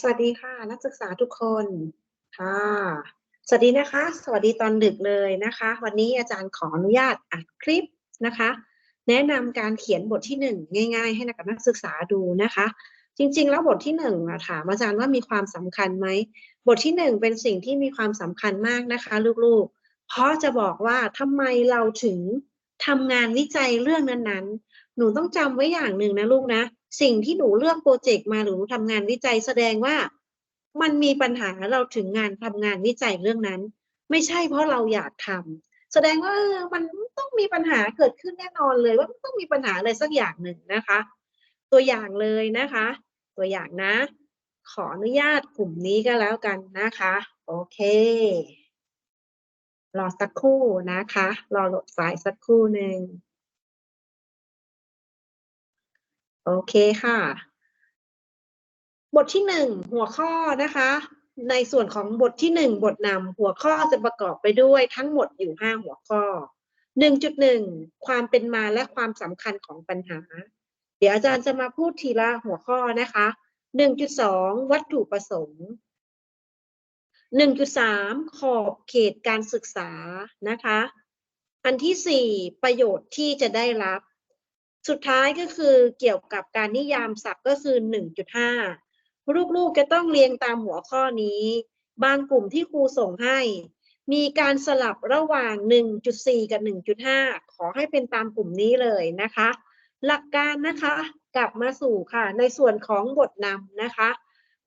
สวัสดีค่ะนักศึกษาทุกคนค่ะ สวัสดีนะคะ สวัสดีตอนดึกเลยนะคะ วันนี้อาจารย์ขออนุญาตอัดคลิปนะคะ แนะนำการเขียนบทที่หนึ่งง่าย ๆ ให้นักนักศึกษาดูนะคะ จริง ๆ แล้วบทที่หนึ่งถามอาจารย์ว่ามีความสำคัญไหมบทที่หนึ่งเป็นสิ่งที่มีความสำคัญมากนะคะ ลูกๆ เพราะจะบอกว่าทำไมเราถึงทำงานวิจัยเรื่องนั้นๆ หนูต้องจำไว้อย่างหนึ่งนะลูกนะ สิ่งที่หนูเลือกโปรเจกต์มาหรือหนูทำงานวิจัยแสดงว่ามันมีปัญหาเราถึงงานทำงานวิจัยเรื่องนั้น ไม่ใช่เพราะเราอยากทำแสดงว่าเออมันต้องมีปัญหาเกิดขึ้นแน่นอนเลยว่ามันต้องมีปัญหาอะไรสักอย่างหนึ่งนะคะ ตัวอย่างเลยนะคะ ตัวอย่างนะ ขออนุญาตกลุ่มนี้ก็แล้วกันนะคะ โอเครอสักครู่นะคะ รอโหลดไฟล์สักครู่หนึ่ง โอเคค่ะ บทที่หนึ่งหัวข้อนะคะ ในส่วนของบทที่หนึ่งบทนำหัวข้อจะประกอบไปด้วยทั้งหมดอยู่ห้าหัวข้อหนึ่งจุดหนึ่งความเป็นมาและความสำคัญของปัญหา เดี๋ยวอาจารย์จะมาพูดทีละหัวข้อนะคะหนึ่งจุดสองวัตถุประสงค์หนึ่งจุดสามขอบเขตการศึกษานะคะ อันที่สี่ประโยชน์ที่จะได้รับ สุดท้ายก็คือเกี่ยวกับการนิยามศัพท์ก็คือ 1.5 ลูกๆจะต้องเรียงตามหัวข้อนี้ บางกลุ่มที่ครูส่งให้ มีการสลับระหว่าง 1.4 กับ 1.5 ขอให้เป็นตามกลุ่มนี้เลยนะคะ หลักการนะคะกลับมาสู่ค่ะ ในส่วนของบทนำนะคะ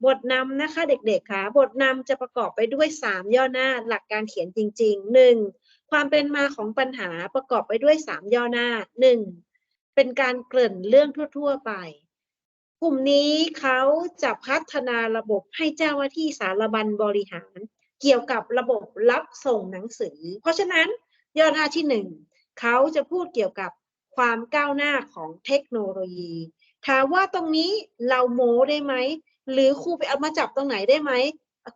บทนำนะคะเด็กๆค่ะ บทนำจะประกอบไปด้วย 3 ย่อหน้าหลักการเขียนจริง ๆ 1. ความเป็นมาของปัญหาประกอบไปด้วย 3 ย่อหน้า 1. เป็นการเกริ่นเรื่องทั่ว ๆ ไป กลุ่มนี้เขาจะพัฒนาระบบให้เจ้าหน้าที่สารบัญบริหาร เกี่ยวกับระบบรับส่งหนังสือ เพราะฉะนั้นย่อหน้าที่หนึ่งเขาจะพูดเกี่ยวกับความก้าวหน้าของเทคโนโลยี ถามว่าตรงนี้เราโม้ได้ไหม หรือครูไปเอามาจับตรงไหนได้ไหม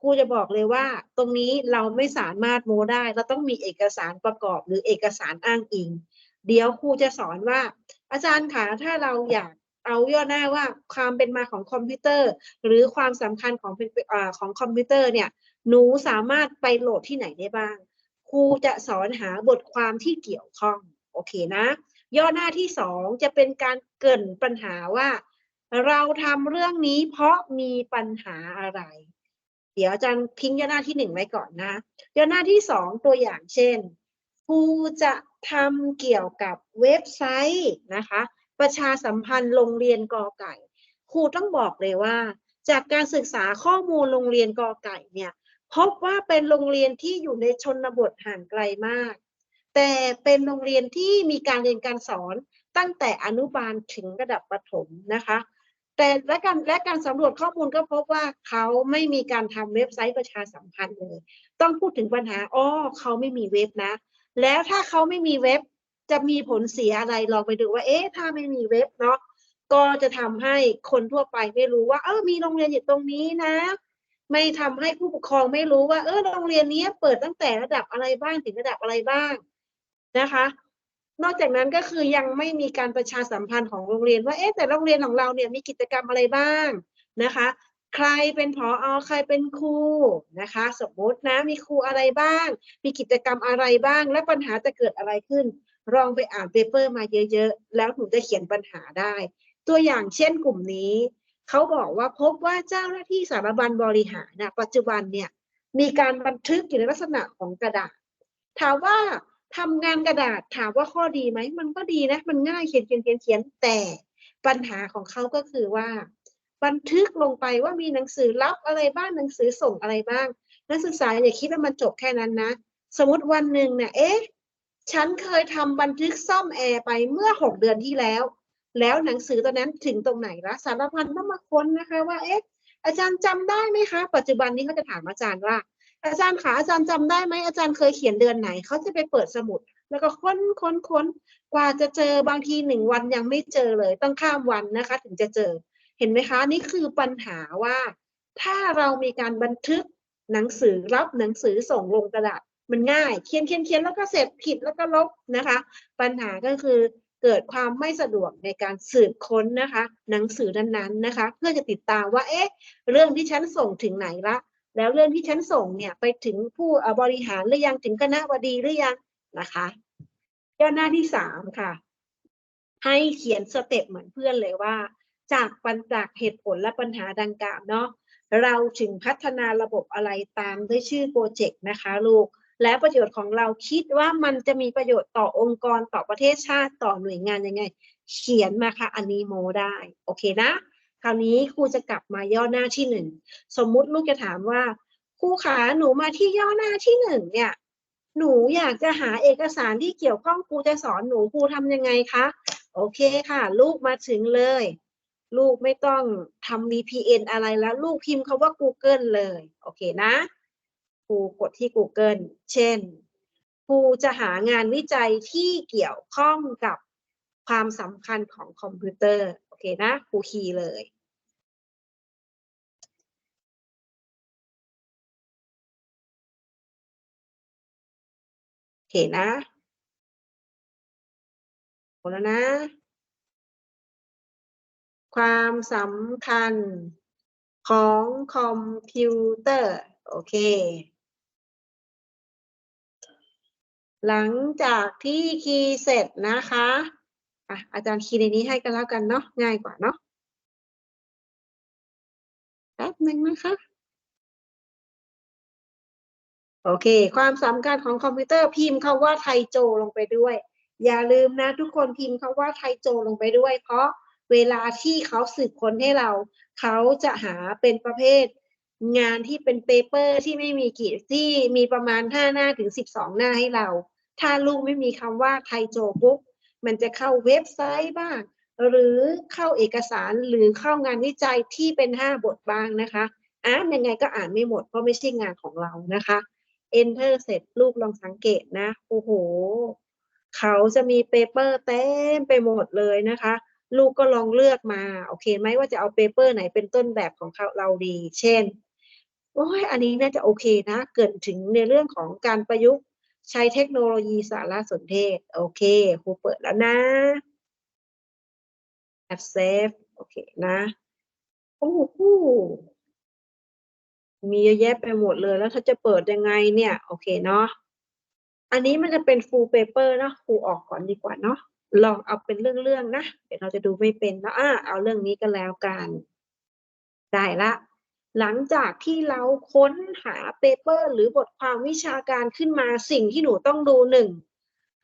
ครูจะบอกเลยว่า ตรงนี้เราไม่สามารถโม้ได้ เราต้องมีเอกสารประกอบหรือเอกสารอ้างอิง เดี๋ยวครูจะสอนว่า อาจารย์คะถ้าเราอยากเอาย่อหน้าว่าความเป็นมาของคอมพิวเตอร์ หรือความสำคัญของเป็นอของคอมพิวเตอร์เนี่ยหนูสามารถไปโหลดที่ไหนได้บ้างครูจะสอนหาบทความที่เกี่ยวข้องโอเคนะ ย่อหน้าที่สองจะเป็นการเกินปัญหาว่า เราทำเรื่องนี้เพราะมีปัญหาอะไร เดี๋ยวอาจารย์ทิ้งย่อหน้าที่หนึ่งไว้ก่อนนะย่อหน้าที่สองตัวอย่างเช่นครูจะ ทำเกี่ยวกับเว็บไซต์นะคะ ประชาสัมพันธ์โรงเรียนกอไก่ ครูต้องบอกเลยว่า จากการศึกษาข้อมูลโรงเรียนกอไก่เนี่ยพบว่าเป็นโรงเรียนที่อยู่ในชนบทห่างไกลมาก แต่เป็นโรงเรียนที่มีการเรียนการสอนตั้งแต่อนุบาลถึงระดับประถมนะคะ แต่และการและการสำรวจข้อมูลก็พบว่าเขาไม่มีการทำเว็บไซต์ประชาสัมพันธ์เลย ต้องพูดถึงปัญหาอ๋อเขาไม่มีเว็บนะ แล้วถ้าเขาไม่มีเว็บจะมีผลเสียอะไรลองไปดูว่า เอ๊ะถ้าไม่มีเว็บเนาะก็จะทำให้คนทั่วไปไม่รู้ว่า เออมีโรงเรียนอยู่ตรงนี้นะ ไม่ทำให้ผู้ปกครองไม่รู้ว่า เออโรงเรียนนี้เปิดตั้งแต่ระดับอะไรบ้างถึงระดับอะไรบ้างนะคะ นอกจากนั้นก็คือยังไม่มีการประชาสัมพันธ์ของโรงเรียนว่าเอ๊ะแต่โรงเรียนของเราเนี่ยมีกิจกรรมอะไรบ้างนะคะ ใครเป็นผออใครเป็นครูนะคะ สมมตินะมีครูอะไรบ้าง มีกิจกรรมอะไรบ้าง และปัญหาจะเกิดอะไรขึ้นลองไปอ่านเปเปอร์มาเยอะๆ แล้วหนูจะเขียนปัญหาได้ ตัวอย่างเช่นกลุ่มนี้ เขาบอกว่าพบว่าเจ้าหน้าที่สารบัญบริหารนะปัจจุบันเนี่ยมีการบันทึกอยู่ในลักษณะของกระดาษ ถามว่าทำงานกระดาษถามว่าข้อดีไหม มันก็ดีนะ มันง่ายเขียนเขียนเขียนเขียนแต่ปัญหาของเขาก็คือว่า บันทึกลงไปว่ามีหนังสือรับอะไรบ้างหนังสือส่งอะไรบ้าง นักศึกษาอย่าคิดว่ามันจบแค่นั้นนะ สมมติวันหนึ่งเนี่ยเอ๊ะฉันเคยทำบันทึกซ่อมแอร์ไปเมื่อหกเดือนที่แล้ว แล้วหนังสือตอนนั้นถึงตรงไหนละสารพันต้องมาค้นนะคะว่าเอ๊ะอาจารย์จำได้ไหมคะ ปัจจุบันนี้เขาจะถามอาจารย์ว่า อาจารย์คะอาจารย์จำได้ไหมอาจารย์เคยเขียนเดือนไหนเขาจะไปเปิดสมุด แล้วก็ค้นค้นค้นกว่าจะเจอบางทีหนึ่งวันยังไม่เจอเลย ต้องข้ามวันนะคะ ถึงจะเจอ เห็นไหมคะ นี่คือปัญหาว่า ถ้าเรามีการบันทึกหนังสือรับหนังสือส่งลงกระดาษมันง่ายเขียนเขียนเขียนแล้วก็เสร็จผิดแล้วก็ลบนะคะ ปัญหาก็คือเกิดความไม่สะดวกในการสืบค้นนะคะ หนังสือนั้นๆนะคะ เพื่อจะติดตามว่าเอ๊ะเรื่องที่ฉันส่งถึงไหนละ แล้วเรื่องที่ฉันส่งเนี่ยไปถึงผู้บริหารหรือยังถึงคณะบดีหรือยังนะคะย่อหน้าที่สามค่ะ ให้เขียนสเต็ปเหมือนเพื่อนเลยว่า จากปัญจากเหตุผลและปัญหาดังกล่าวเนาะเราถึงพัฒนาระบบอะไรตามด้วยชื่อโปรเจกต์นะคะลูก และประโยชน์ของเราคิดว่ามันจะมีประโยชน์ต่อองค์กรต่อประเทศชาติต่อหน่วยงานยังไง เขียนมาค่ะอันนี้โมได้ โอเคนะ คราวนี้ครูจะกลับมาย่อหน้าที่หนึ่งสมมุติลูกจะถามว่าครูขาหนูมาที่ย่อหน้าที่หนึ่งเนี่ย หนูอยากจะหาเอกสารที่เกี่ยวข้องครูจะสอนหนูครูทำยังไงคะโอเคค่ะ ลูกมาถึงเลย ลูกไม่ต้องทำ VPN อะไรแล้ว ลูกพิมพ์คาว่า Google เลย โอเคนะครูกดที่ Google เช่นครูจะหางานวิจัยที่เกี่ยวข้องกับความสำคัญของคอมพิวเตอร์ โอเคนะครูคีย์เลยโอเคนะหมดแล้วนะ ความสำคัญของคอมพิวเตอร์ โอเค หลังจากที่คีย์เสร็จนะคะอะอาจารย์คีย์ในนี้ให้กันแล้วกันเนาะง่ายกว่าเนาะแป๊บหนึ่งนะคะ โอเค ความสำคัญของคอมพิวเตอร์พิมพ์คาว่าไทโจลงไปด้วย อย่าลืมนะทุกคนพิมพ์คาว่าไทโจลงไปด้วย เพราะ เวลาที่เขาสืบค้นให้เรา เขาจะหาเป็นประเภท งานที่เป็นเปเปอร์ที่ไม่มีกี่ที่มีประมาณ 5 หน้าถึง 12 หน้าให้เรา ถ้าลูกไม่มีคำว่าไทโจปุ๊บมันจะเข้าเว็บไซต์บ้าง หรือเข้าเอกสารหรือเข้างานวิจัยที่เป็น 5 บทบ้างนะคะอ่านยังไงก็อ่านไม่หมดเพราะไม่ใช่งานของเรานะคะ enter เสร็จลูกลองสังเกตนะ โอ้โห เขาจะมีเปเปอร์เต็มไปหมดเลยนะคะ ลูกก็ลองเลือกมา โอเคไหมว่าจะเอาเปเปอร์ไหนเป็นต้นแบบของเขาเราดี เช่นโอ้ยอันนี้น่าจะโอเคนะ เกิดถึงในเรื่องของการประยุกต์ใช้เทคโนโลยีสารสนเทศ โอเคครูเปิดแล้วนะ add save โอเคนะ โอ้โหมีเยอะแยะไปหมดเลยแล้วถ้าจะเปิดยังไงเนี่ย โอเคเนาะอันนี้มันจะเป็น full paper เนาะครูออกก่อนดีกว่าเนาะ ลองเอาเป็นเรื่องๆนะ เดี๋ยวเราจะดูไม่เป็นนะอ่าเอาเรื่องนี้กันแล้วกัน ได้ละ หลังจากที่เราค้นหาเปเปอร์หรือบทความวิชาการขึ้นมาสิ่งที่หนูต้องดูหนึ่ง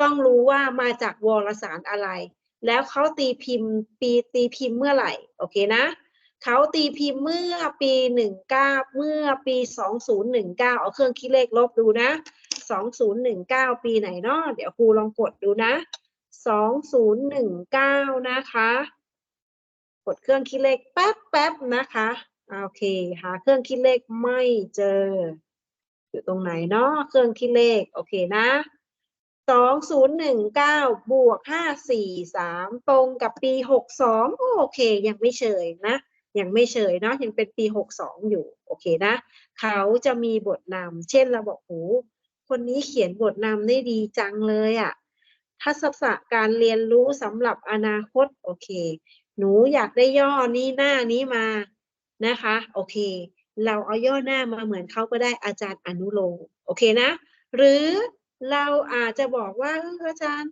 ต้องรู้ว่ามาจากวารสารอะไร แล้วเขาตีพิมพ์ ปีตีพิมพ์เมื่อไหร่ โอเคนะเขาตีพิมพ์เมื่อปีหนึ่งเก้าเมื่อปีสองศูนย์หนึ่งเก้าเอาเครื่องคิดเลขลบดูนะสองศูนย์หนึ่งเก้าปีไหนเนาะเดี๋ยวครูลองกดดูนะ สองศูนย์หนึ่งเก้านะคะ กดเครื่องคิดเลขแป๊บแป๊บนะคะ โอเค หาเครื่องคิดเลขไม่เจอ อยู่ตรงไหนเนาะ เครื่องคิดเลข โอเคนะสองศูนย์หนึ่งเก้าบวกห้าสี่สามตรงกับปีหกสองโอเค ยังไม่เฉยนะ ยังไม่เฉยเนาะยังเป็นปีหกสองอยู่ โอเคนะ เขาจะมีบทนำเช่นเราบอกโอ้คนนี้เขียนบทนำได้ดีจังเลยอะ่ะ ทักษะการเรียนรู้สำหรับอนาคต โอเค หนูอยากได้ย่อนี้หน้านี้มานะคะ โอเค เราเอาย่อหน้ามาเหมือนเขาก็ได้อาจารย์อนุโลมโอเคนะ หรือเราอาจจะบอกว่าอาจารย์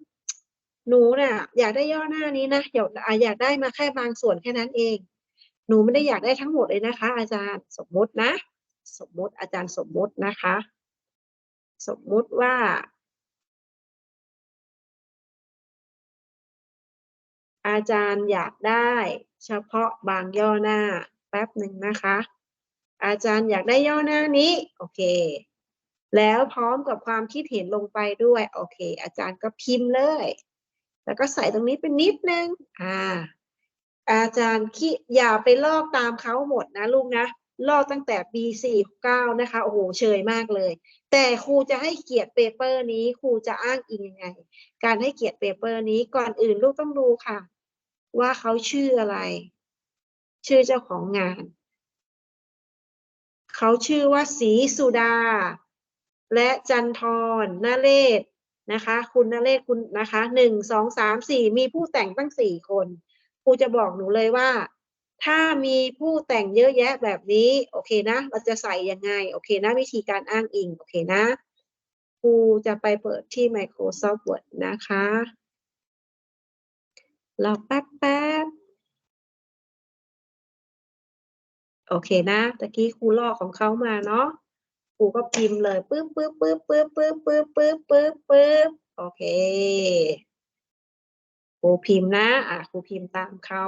หนูน่ะ อยากได้ย่อหน้านี้นะอยากอยากได้มาแค่บางส่วนแค่นั้นเอง หนูไม่ได้อยากได้ทั้งหมดเลยนะคะ อาจารย์สมมตินะ สมมติอาจารย์สมมตินะคะ สมมติว่า อาจารย์อยากได้เฉพาะบางย่อหน้า แป๊บหนึ่งนะคะ อาจารย์อยากได้ย่อหน้านี้ โอเค แล้วพร้อมกับความคิดเห็นลงไปด้วย โอเค อาจารย์ก็พิมพ์เลย แล้วก็ใส่ตรงนี้เป็นนิดนึง อ่า อาจารย์คิดอย่าไปลอกตามเขาหมดนะลูกนะลอกตั้งแต่ปี49 นะคะ โอ้โห เชยมากเลย แต่ครูจะให้เกียรติเปเปอร์นี้ ครูจะอ้างอิงยังไง การให้เกียรติเปเปอร์นี้ ก่อนอื่นลูกต้องดูค่ะ ว่าเขาชื่ออะไร ชื่อเจ้าของงาน เขาชื่อว่าศรีสุดา และจันทรนเรศนะคะ คุณนเรศคุณนะคะหนึ่งสองสามสี่มีผู้แต่งตั้งสี่คนครูจะบอกหนูเลยว่า ถ้ามีผู้แต่งเยอะแยะแบบนี้ โอเคนะ เราจะใส่ยังไง โอเคนะ วิธีการอ้างอิง โอเคนะครูจะไปเปิดที่ Microsoft Word นะคะ รอแป๊บแป๊บโอเคนะตะกี้ครูลอกของเขามาเนาะครูก็พิมพ์เลยปึ๊บปึ๊บปึ๊บปึ๊บปึ๊บปึ๊บปึ๊บปึ๊บปึ๊บโอเคครูพิมพ์นะอะครูพิมพ์ตามเขา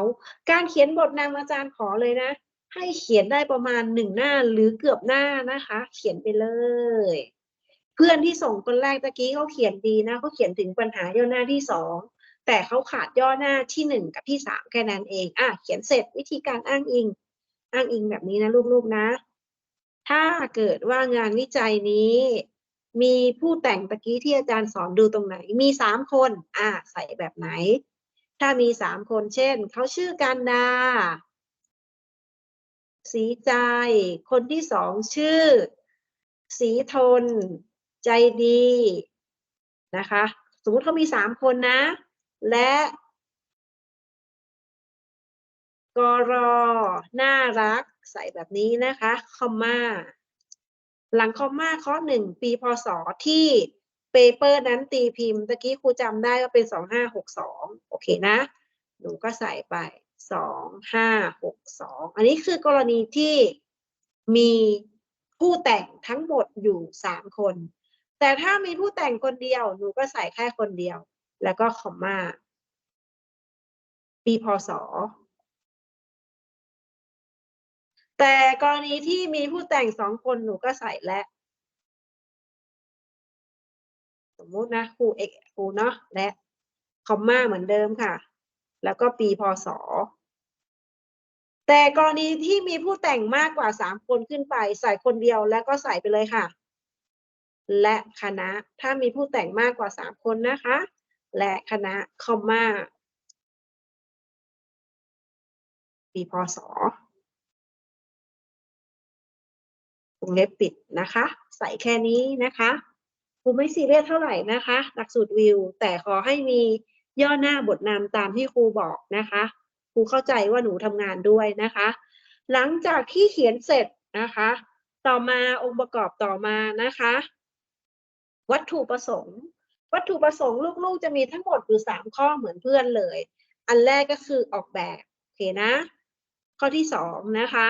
การเขียนบทนำอาจารย์ขอเลยนะ ให้เขียนได้ประมาณหนึ่งหน้าหรือเกือบหน้านะคะ เขียนไปเลย เพื่อนที่ส่งคนแรกตะกี้เขาเขียนดีนะเขาเขียนถึงปัญหาย่อหน้าที่สอง แต่เขาขาดย่อหน้าที่หนึ่งกับที่สามแค่นั้นเอง อะ เขียนเสร็จวิธีการอ้างอิง อ้างอิงแบบนี้นะลูกๆนะ ถ้าเกิดว่างานวิจัยนี้ มีผู้แต่งตะกี้ที่อาจารย์สอนดูตรงไหน มีสามคน อะใส่แบบไหน ถ้ามีสามคนเช่น เขาชื่อการดา สีใจ คนที่สองชื่อ สีทน ใจดี นะคะ สมมติเขามีสามคนนะ และกรอน่ารัก ใส่แบบนี้นะคะ คอมมาหลังคอมมาข้อหนึ่งปีพศที่เปเปอร์นั้นตีพิมพ์ตะกี้ครูจำได้ว่าเป็นสองห้าหกสองโอเคนะ หนูก็ใส่ไปสองห้าหกสองอันนี้คือกรณีที่มีผู้แต่งทั้งหมดอยู่สามคน แต่ถ้ามีผู้แต่งคนเดียว หนูก็ใส่แค่คนเดียว แล้วก็คอมมาปีพศ แต่กรณีที่มีผู้แต่งสองคนหนูก็ใส่และ สมมุตินะครูเอกครูเนาะและคอมมาเหมือนเดิมค่ะ แล้วก็ปีพศ แต่กรณีที่มีผู้แต่งมากกว่าสามคนขึ้นไป ใส่คนเดียวแล้วก็ใส่ไปเลยค่ะ และคณะถ้ามีผู้แต่งมากกว่าสามคนนะคะ และคณะคอมมาปีพศวงเล็บปิดนะคะ ใส่แค่นี้นะคะครูไม่ซีเรียสเท่าไหร่นะคะ หลักสูตรวิว แต่ขอให้มีย่อหน้าบทนำตามที่ครูบอกนะคะครูเข้าใจว่าหนูทำงานด้วยนะคะ หลังจากที่เขียนเสร็จนะคะ ต่อมาองค์ประกอบต่อมานะคะ วัตถุประสงค์ วัตถุประสงค์ลูกๆ จะมีทั้งหมดอยู่สามข้อเหมือนเพื่อนเลย อันแรกก็คือออกแบบโอเคนะ ข้อที่สองนะคะ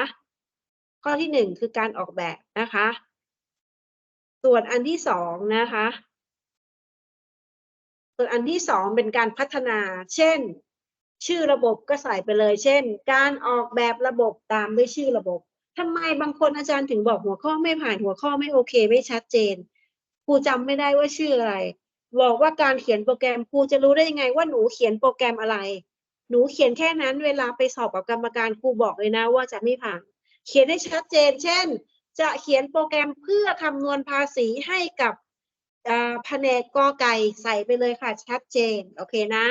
ข้อที่หนึ่งคือการออกแบบนะคะ ส่วนอันที่สองนะคะ ส่วนอันที่สองเป็นการพัฒนา เช่น ชื่อระบบก็ใส่ไปเลย เช่น การออกแบบระบบตามด้วยชื่อระบบทำไมบางคนอาจารย์ถึงบอกหัวข้อไม่ผ่านหัวข้อไม่โอเค ไม่ชัดเจนครูจำไม่ได้ว่าชื่ออะไร บอกว่าการเขียนโปรแกรมครูจะรู้ได้ยังไงว่าหนูเขียนโปรแกรมอะไร หนูเขียนแค่นั้นเวลาไปสอบกับกรรมการครูบอกเลยนะว่าจะไม่ผ่าน เขียนให้ชัดเจน เช่น จะเขียนโปรแกรมเพื่อคำนวณภาษีให้กับแผนกกอไก่ใส่ไปเลยค่ะชัดเจนโอเคนะ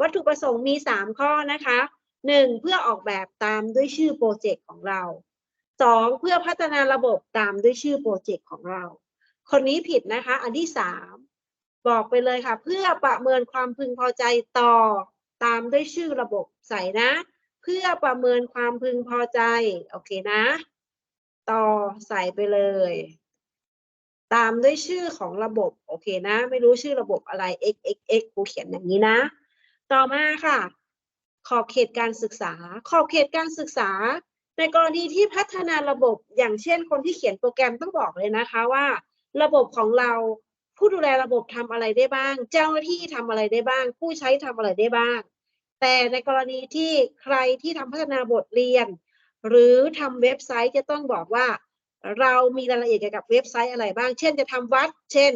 วัตถุประสงค์มี 3 ข้อนะคะหนึ่งเพื่อออกแบบตามด้วยชื่อโปรเจกต์ของเราสองเพื่อพัฒนาระบบตามด้วยชื่อโปรเจกต์ของเรา คนนี้ผิดนะคะ อันที่สาม บอกไปเลยค่ะ เพื่อประเมินความพึงพอใจต่อตามด้วยชื่อระบบใส่นะ เพื่อประเมินความพึงพอใจโอเคนะ ต่อใส่ไปเลย ตามด้วยชื่อของระบบโอเคนะ ไม่รู้ชื่อระบบอะไร x x x ครูเขียนอย่างนี้นะ ต่อมาค่ะ ขอบเขตการศึกษา ขอบเขตการศึกษา ในกรณีที่พัฒนาระบบอย่างเช่นคนที่เขียนโปรแกรมต้องบอกเลยนะคะว่า ระบบของเรา ผู้ดูแลระบบทำอะไรได้บ้าง เจ้าหน้าที่ทำอะไรได้บ้าง ผู้ใช้ทำอะไรได้บ้าง แต่ในกรณีที่ใครที่ทำพัฒนาบทเรียน หรือทำเว็บไซต์จะต้องบอกว่า เรามีรายละเอียดเกี่ยวกับเว็บไซต์อะไรบ้าง เช่นจะทำวัด เช่น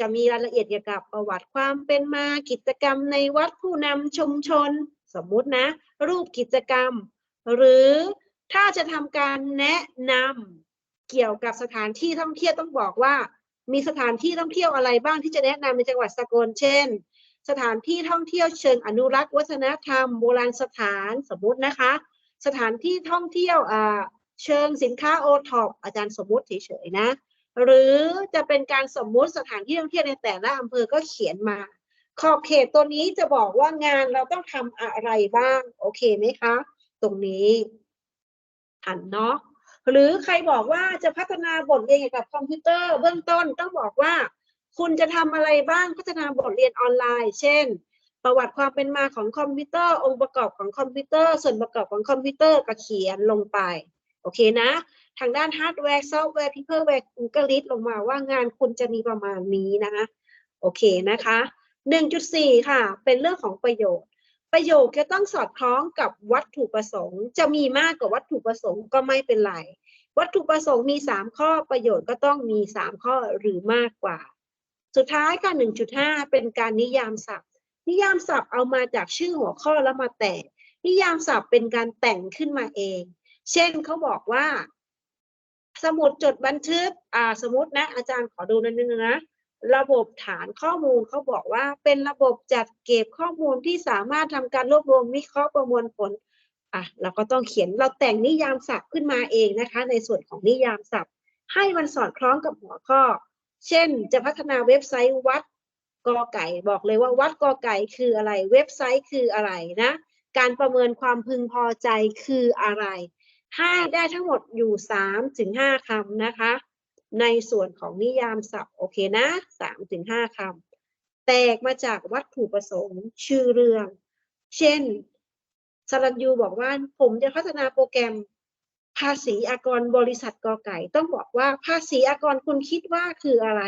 จะมีรายละเอียดเกี่ยวกับประวัติความเป็นมากิจกรรมในวัดผู้นำชุมชน สมมุตินะ รูปกิจกรรม หรือถ้าจะทำการแนะนำเกี่ยวกับสถานที่ท่องเที่ยวต้องบอกว่า มีสถานที่ท่องเที่ยวอะไรบ้างที่จะแนะนำในจังหวัดสกล เช่น สถานที่ท่องเที่ยวเชิงอนุรักษ์วัฒนธรรมโบราณสถานสมมุตินะคะ สถานที่ท่องเที่ยวอ่าเชิงสินค้าโอท็อปอาจารย์สมมุติเฉยๆนะ หรือจะเป็นการสมมุติสถานที่ท่องเที่ยวในแต่ละอำเภอก็เขียนมา ขอบเขตตัวนี้จะบอกว่างานเราต้องทำอะไรบ้าง โอเคไหมคะ ตรงนี้ทันเนาะ หรือใครบอกว่าจะพัฒนาบทเรียนเกี่ยวกับคอมพิวเตอร์เบื้องต้นต้องบอกว่า คุณจะทำอะไรบ้างพัฒนาบทเรียนออนไลน์ เช่น ประวัติความเป็นมาของคอมพิวเตอร์องค์ประกอบของคอมพิวเตอร์ ส่วนประกอบของคอมพิวเตอร์ก็เขียนลงไปโอเคนะ ทางด้านฮาร์ดแวร์ซอฟต์แวร์พิเพอร์แวร์คุก็ลิสลงมาว่างานคุณจะมีประมาณนี้นะคะโอเคนะคะ 1.4 ค่ะ เป็นเรื่องของประโยชน์ ประโยคจะต้องสอดคล้องกับวัตถุประสงค์ จะมีมากกว่าวัตถุประสงค์ก็ไม่เป็นไร วัตถุประสงค์มี 3 ข้อประโยชน์ก็ต้องมี 3 ข้อหรือมากกว่า สุดท้ายค่ะ1.5 เป็นการนิยามศัพท์ นิยามศัพท์เอามาจากชื่อหัวข้อแล้วมาแต่งนิยามศัพท์เป็นการแต่งขึ้นมาเอง เช่นเขาบอกว่า สมุดจดบันทึกอ่าสมมตินะ อาจารย์ขอดูนิดนึงนะ ระบบฐานข้อมูลเขาบอกว่าเป็นระบบจัดเก็บข้อมูลที่สามารถทำการรวบรวมวิเคราะห์ประมวลผลอะเราก็ต้องเขียนเราแต่งนิยามศัพท์ขึ้นมาเองนะคะ ในส่วนของนิยามศัพท์ ให้มันสอดคล้องกับหัวข้อ เช่น จะพัฒนาเว็บไซต์วัดกอไก่ บอกเลยว่าวัดกอไก่คืออะไร เว็บไซต์คืออะไรนะ การประเมินความพึงพอใจคืออะไรให้ได้ทั้งหมดอยู่3ถึงคำนะคะ ในส่วนของนิยามศัพท์โอเคนะ3ถึง5คำแตกมาจากวัตถุประสงค์ ชื่อเรื่อง เช่นสรัญยูบอกว่าผมจะพัฒนาโปรแกรมภาษีอากรบริษัทกอไก่ ต้องบอกว่าภาษีอากรคุณคิดว่าคืออะไร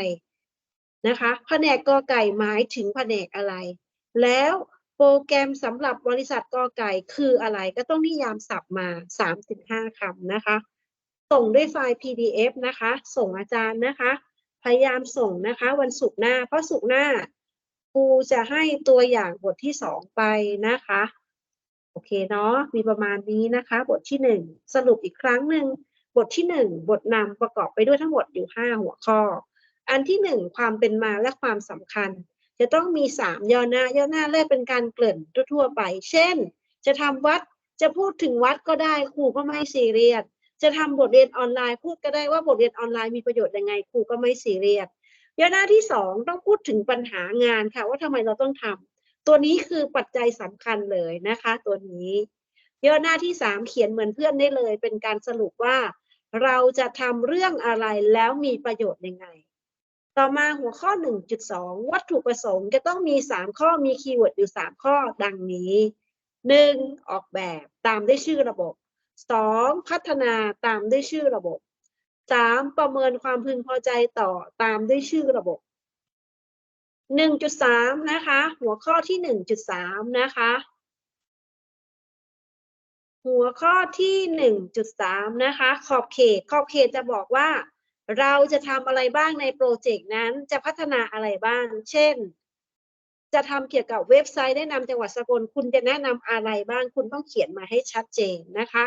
นะคะแผนกกอไก่หมายถึงแผนกอะไร แล้วโปรแกรมสำหรับบริษัทกอไก่คืออะไรก็ต้องนิยามศัพท์มา 3-5คำนะคะ ส่งด้วยไฟล์ PDF นะคะ ส่งอาจารย์นะคะ พยายามส่งนะคะวันศุกร์หน้า เพราะศุกร์หน้าครูจะให้ตัวอย่างบทที่สองไปนะคะ โอเคเนาะ มีประมาณนี้นะคะ บทที่หนึ่งสรุปอีกครั้งหนึ่งบทที่หนึ่งบทนำประกอบไปด้วยทั้งหมดอยู่ห้าหัวข้อ อันที่หนึ่งความเป็นมาและความสำคัญ จะต้องมีสามย่อหน้า ย่อหน้าแรกเป็นการเกริ่นทั่วๆไป เช่น จะทำวัด จะพูดถึงวัดก็ได้ครูก็ไม่ซีเรียส จะทำบทเรียนออนไลน์พูดก็ได้ว่าบทเรียนออนไลน์มีประโยชน์ยังไงครูก็ไม่ซีเรียสย่อหน้าที่สองต้องพูดถึงปัญหางานค่ะ ว่าทำไมเราต้องทำตัวนี้คือปัจจัยสำคัญเลยนะคะ ตัวนี้ ย่อหน้าที่สามเขียนเหมือนเพื่อนได้เลย เป็นการสรุปว่า เราจะทำเรื่องอะไรแล้วมีประโยชน์ยังไง ต่อมาหัวข้อ 1.2 วัตถุประสงค์จะต้องมี 3 ข้อมีคีย์เวิร์ดอยู่ 3 ข้อดังนี้ 1. ออกแบบตามด้วยชื่อระบบ 2. พัฒนาตามด้วยชื่อระบบ 3. ประเมินความพึงพอใจต่อตามด้วยชื่อระบบ 1.3 นะคะ หัวข้อที่ 1.3 นะคะ หัวข้อที่ 1.3 นะคะ ขอบเขต ขอบเขตจะบอกว่า เราจะทำอะไรบ้างในโปรเจกต์นั้น จะพัฒนาอะไรบ้าง เช่น จะทำเกี่ยวกับเว็บไซต์แนะนำจังหวัดสกล คุณจะแนะนำอะไรบ้าง คุณต้องเขียนมาให้ชัดเจนนะคะ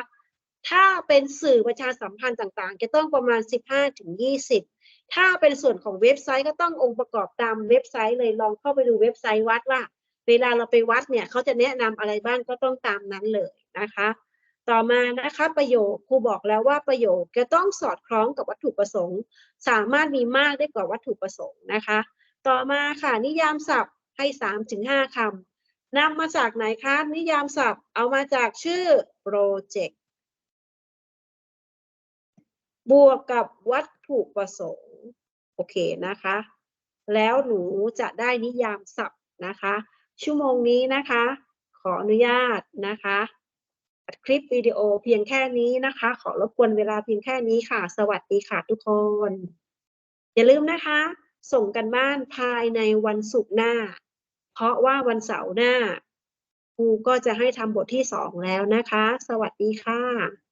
ถ้าเป็นสื่อประชาสัมพันธ์ต่างๆ จะต้องประมาณ 15ถึง20 ถ้าเป็นส่วนของเว็บไซต์ก็ต้ององค์ประกอบตามเว็บไซต์เลยลองเข้าไปดูเว็บไซต์วัดว่า เวลาเราไปวัดเนี่ยเขาจะแนะนำอะไรบ้างก็ต้องตามนั้นเลยนะคะ ต่อมานะคะประโยคครูบอกแล้วว่าประโยคจะต้องสอดคล้องกับวัตถุประสงค์ สามารถมีมากได้กว่าวัตถุประสงค์นะคะ ต่อมาค่ะนิยามศัพท์ให้3ถึง5คำนำมาจากไหนคะนิยามศัพท์เอามาจากชื่อโปรเจกต์ บวกกับวัตถุประสงค์ โอเคนะคะ แล้วหนูจะได้นิยามศัพท์นะคะ ชั่วโมงนี้นะคะ ขออนุญาตนะคะอัดคลิปวิดีโอเพียงแค่นี้นะคะ ขอรบกวนเวลาเพียงแค่นี้ค่ะ สวัสดีค่ะทุกคน อย่าลืมนะคะ ส่งกันบ้านภายในวันศุกร์หน้า เพราะว่าวันเสาร์หน้าครูก็จะให้ทำบทที่สองแล้วนะคะ สวัสดีค่ะ